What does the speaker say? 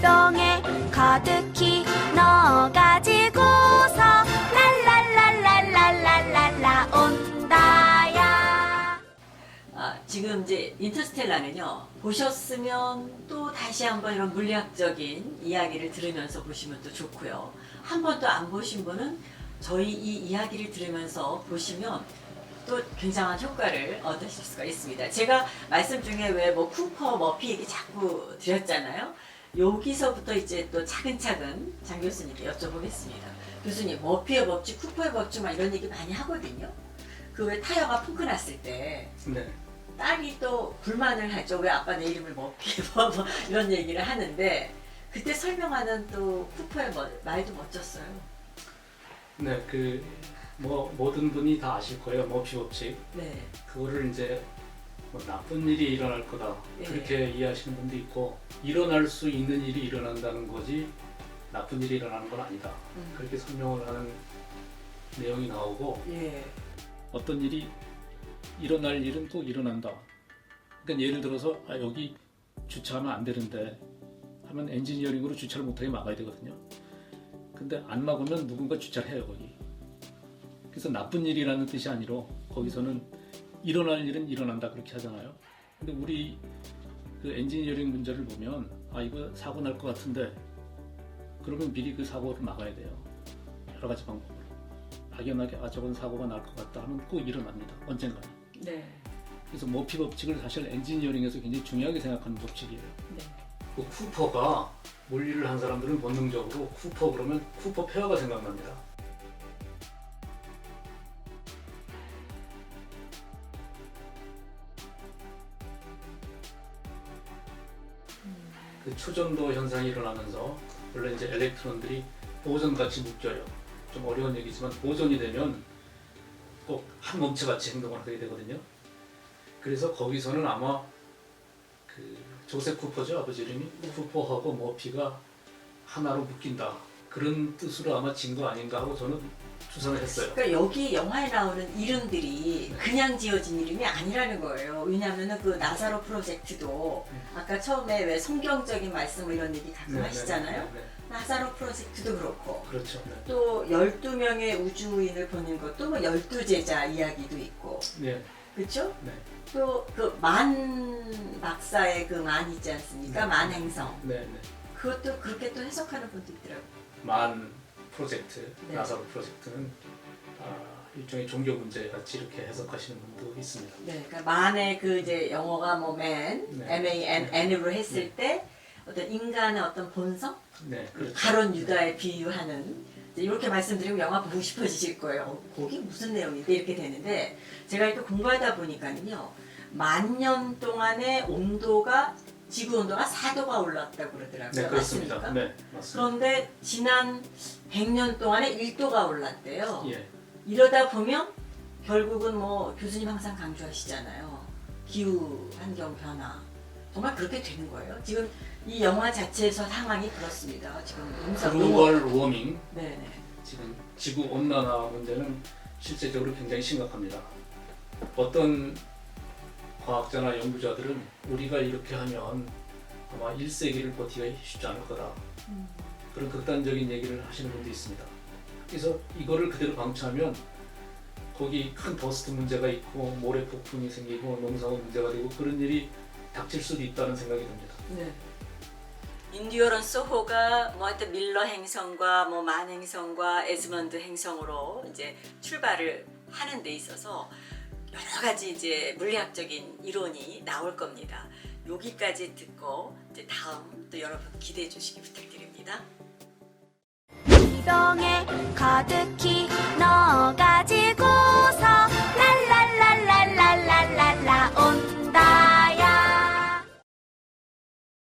기동에 가득히 넣어가지고서 랄랄랄랄랄랄랄라 온다야 아, 지금 이제 인터스텔라는요 보셨으면 또 다시 한번 이런 물리학적인 이야기를 들으면서 보시면 또 좋고요 한 번도 안 보신 분은 저희 이 이야기를 들으면서 보시면 또 굉장한 효과를 얻으실 수가 있습니다. 제가 말씀 중에 왜 뭐 쿠퍼, 머피 얘기 자꾸 드렸잖아요. 여기서부터 이제 또 차근차근 장 교수님께 여쭤보겠습니다. 교수님, 머피의 법칙, 쿠퍼의 법칙 막 이런 얘기 많이 하거든요. 그 왜 타이어가 펑크 났을 때 네. 딸이 또 불만을 하죠. 왜 아빠 내 이름을 먹기 뭐, 뭐 이런 얘기를 하는데 그때 설명하는 또 쿠퍼의 뭐- 말도 멋졌어요. 네, 그, 뭐, 모든 분이 다 아실 거예요. 머피 법칙. 네. 그거를 이제 뭐 나쁜 일이 일어날 거다. 예. 그렇게 이해하시는 분도 있고, 일어날 수 있는 일이 일어난다는 거지, 나쁜 일이 일어나는 건 아니다. 음. 그렇게 설명을 하는 내용이 나오고, 예. 어떤 일이 일어날 일은 또 일어난다. 그러니까 예를 들어서, 아, 여기 주차하면 안 되는데, 하면 엔지니어링으로 주차를 못하게 막아야 되거든요. 근데 안 막으면 누군가 주차를 해요, 거기. 그래서 나쁜 일이라는 뜻이 아니라 거기서는 일어날 일은 일어난다 그렇게 하잖아요. 근데 우리 그 엔지니어링 문제를 보면 아 이거 사고 날 것 같은데 그러면 미리 그 사고를 막아야 돼요. 여러 가지 방법으로. 막연하게 아 저건 사고가 날 것 같다 하면 꼭 일어납니다. 언젠가. 네. 그래서 머피 법칙을 사실 엔지니어링에서 굉장히 중요하게 생각하는 법칙이에요. 네. 그 쿠퍼가 물리를 한 사람들은 본능적으로 쿠퍼 그러면 쿠퍼 페어가 생각납니다. 그 초전도 현상이 일어나면서 원래 이제 엘렉트론들이 보존같이 묶여요. 좀 어려운 얘기지만 보존이 되면 꼭 한 몸체같이 행동을 하게 되거든요. 그래서 거기서는 아마 그 조셉 쿠퍼죠 아버지 이름이 네. 쿠퍼하고 머피가 하나로 묶인다 그런 뜻으로 아마 진 거 아닌가 하고 저는 추산을 했어요. 그러니까 여기 영화에 나오는 이름들이 네. 그냥 지어진 이름이 아니라는 거예요. 왜냐하면 그 나사로 프로젝트도 네. 아까 처음에 왜 성경적인 말씀 뭐 이런 얘기 가끔 네, 하시잖아요. 네, 네, 네. 나사로 프로젝트도 그렇고 그렇죠. 네. 또 12명의 우주인을 보는 것도 뭐 12제자 이야기도 있고 네. 그렇죠? 네. 또그만 박사의 그 만 있지 않습니까? 네. 만행성 네, 네. 그것도 그렇게 또 해석하는 분도 있더라고요. 만 프로젝트 네. 나사로 프로젝트는 아, 일종의 종교 문제 같이 이렇게 해석하시는 분도 있습니다. 네, 그러니까 만의 그 이제 영어가 뭐 man, 네. M A N 네. N으로 했을 때 어떤 인간의 어떤 본성, 네, 그렇죠. 가론 유다에 비유하는 이제 이렇게 말씀드리면 영화 보고 싶어지실 거예요. 어, 거기 무슨 내용인데 이렇게 되는데 제가 이렇게 공부하다 보니까는요 만년 동안의 온도가 지구 온도가 4도가 올랐다고 그러더라고요. 네, 그렇습니다. 맞습니까? 네, 맞습니다. 그런데 지난 100년 동안에 1도가 올랐대요. 예, 이러다 보면 결국은 뭐 교수님 항상 강조하시잖아요. 기후 환경 변화. 정말 그렇게 되는 거예요. 지금 이 영화 자체에서 상황이 그렇습니다. 지금 음성 글로벌 워밍 네 네. 지금 지구 온난화 문제는 실제적으로 굉장히 심각합니다. 어떤 과학자나 연구자들은 우리가 이렇게 하면 아마 1세기를 버티기가 쉽지 않을 거다. 그런 극단적인 얘기를 하시는 분도 있습니다. 그래서 이거를 그대로 방치하면 거기 큰 버스트 문제가 있고 모래 폭풍이 생기고 농사가 문제가 되고 그런 일이 닥칠 수도 있다는 생각이 듭니다. 네. 인디어런스 호가 뭐 하여튼 밀러 행성과 뭐 만 행성과 에즈먼드 행성으로 이제 출발을 하는 데 있어서 여러 가지 이제 물리학적인 이론이 나올 겁니다. 여기까지 듣고 이제 다음 또 여러분 기대해 주시기 부탁드립니다. 기동에 가득히 넣어가지고서